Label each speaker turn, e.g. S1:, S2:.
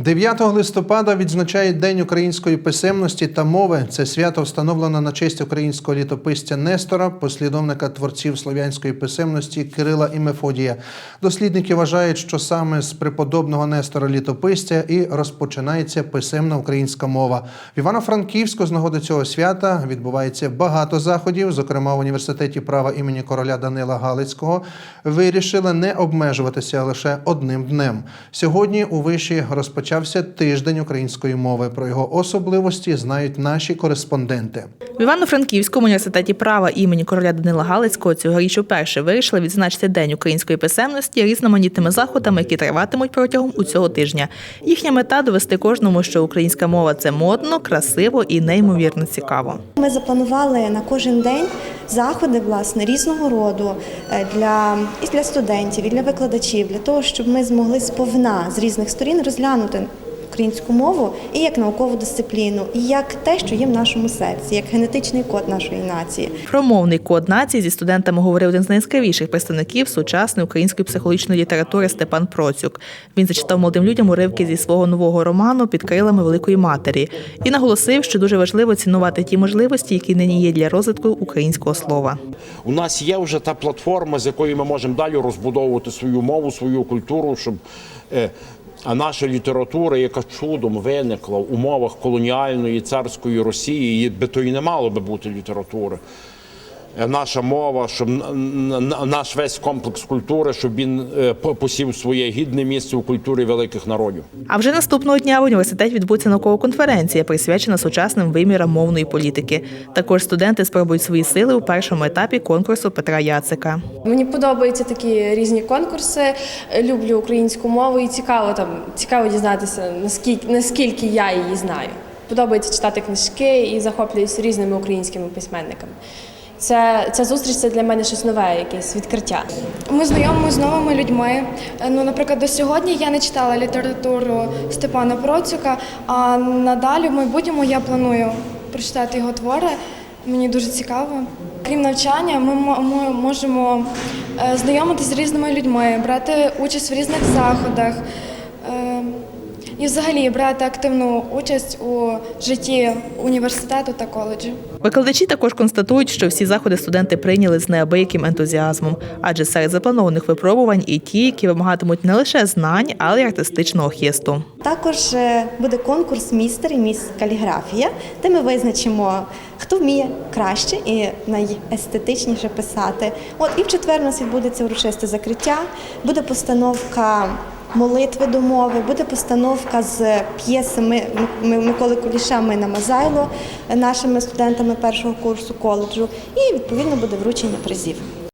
S1: 9 листопада відзначають День української писемності та мови. Це свято встановлено на честь українського літописця Нестора, послідовника творців слов'янської писемності Кирила і Мефодія. Дослідники вважають, що саме з преподобного Нестора літописця і розпочинається писемна українська мова. В Івано-Франківську з нагоди цього свята відбувається багато заходів. Зокрема, в університеті права імені короля Данила Галицького вирішили не обмежуватися лише одним днем. Сьогодні у виші розпочався тиждень української мови. Про його особливості знають наші кореспонденти.
S2: В Івано-Франківському університеті права імені короля Данила Галицького цьогоріч уперше вирішили відзначити День української писемності різноманітними заходами, які триватимуть протягом у цього тижня. Їхня мета довести кожному, що українська мова це модно, красиво і неймовірно цікаво.
S3: Ми запланували на кожен день заходи власне різного роду е, для і для студентів, і для викладачів, для того, щоб ми змогли сповна з різних сторін розглянути українську мову і як наукову дисципліну, і як те, що є в нашому серці, як генетичний код нашої нації.
S2: Про мовний код нації зі студентами говорив один з найяскравіших представників сучасної української психологічної літератури Степан Процюк. Він зачитав молодим людям уривки зі свого нового роману під крилами Великої Матері і наголосив, що дуже важливо цінувати ті можливості, які нині є для розвитку українського слова.
S4: У нас є вже та платформа, з якої ми можемо далі розбудовувати свою мову, свою культуру, щоб е, а наша література, яка чудом виникла в умовах колоніальної царської Росії, її би то і не мало би бути літератури. Наша мова, щоб наш весь комплекс культури, щоб він е, посів своє гідне місце у культурі великих народів.
S2: А вже наступного дня в університеті відбудеться наукова конференція, присвячена сучасним вимірам мовної політики. Також студенти спробують свої сили у першому етапі конкурсу Петра Яцика.
S5: Мені подобаються такі різні конкурси. Люблю українську мову і цікаво там цікаво дізнатися наскільки наскільки я її знаю. Подобається читати книжки і захоплююся різними українськими письменниками. Це ця зустріч це для мене щось нове, якесь відкриття.
S6: Ми знайомимося з новими людьми. Е, Ну, наприклад, до сьогодні я не читала літературу Степана Процюка, а надалі в майбутньому я планую прочитати його твори. Мені дуже цікаво. Крім навчання, ми мо- можемо е, знайомитися з різними людьми, брати участь в різних заходах і взагалі брати активну участь у житті університету та коледжу.
S2: Викладачі також констатують, що всі заходи студенти прийняли з неабияким ентузіазмом, адже серед запланованих випробувань і ті, які вимагатимуть не лише знань, але й артистичного хисту.
S3: Також е, буде конкурс містер і міс каліграфія, де ми визначимо, хто вміє краще і найестетичніше писати. От і в четвер у нас відбудеться урочисте закриття, буде постановка. Молитви до мови, буде постановка з п'єси Ми- Ми- Миколи Куліша «Мина Мазайло нашими студентами першого курсу коледжу, і відповідно буде вручення призів.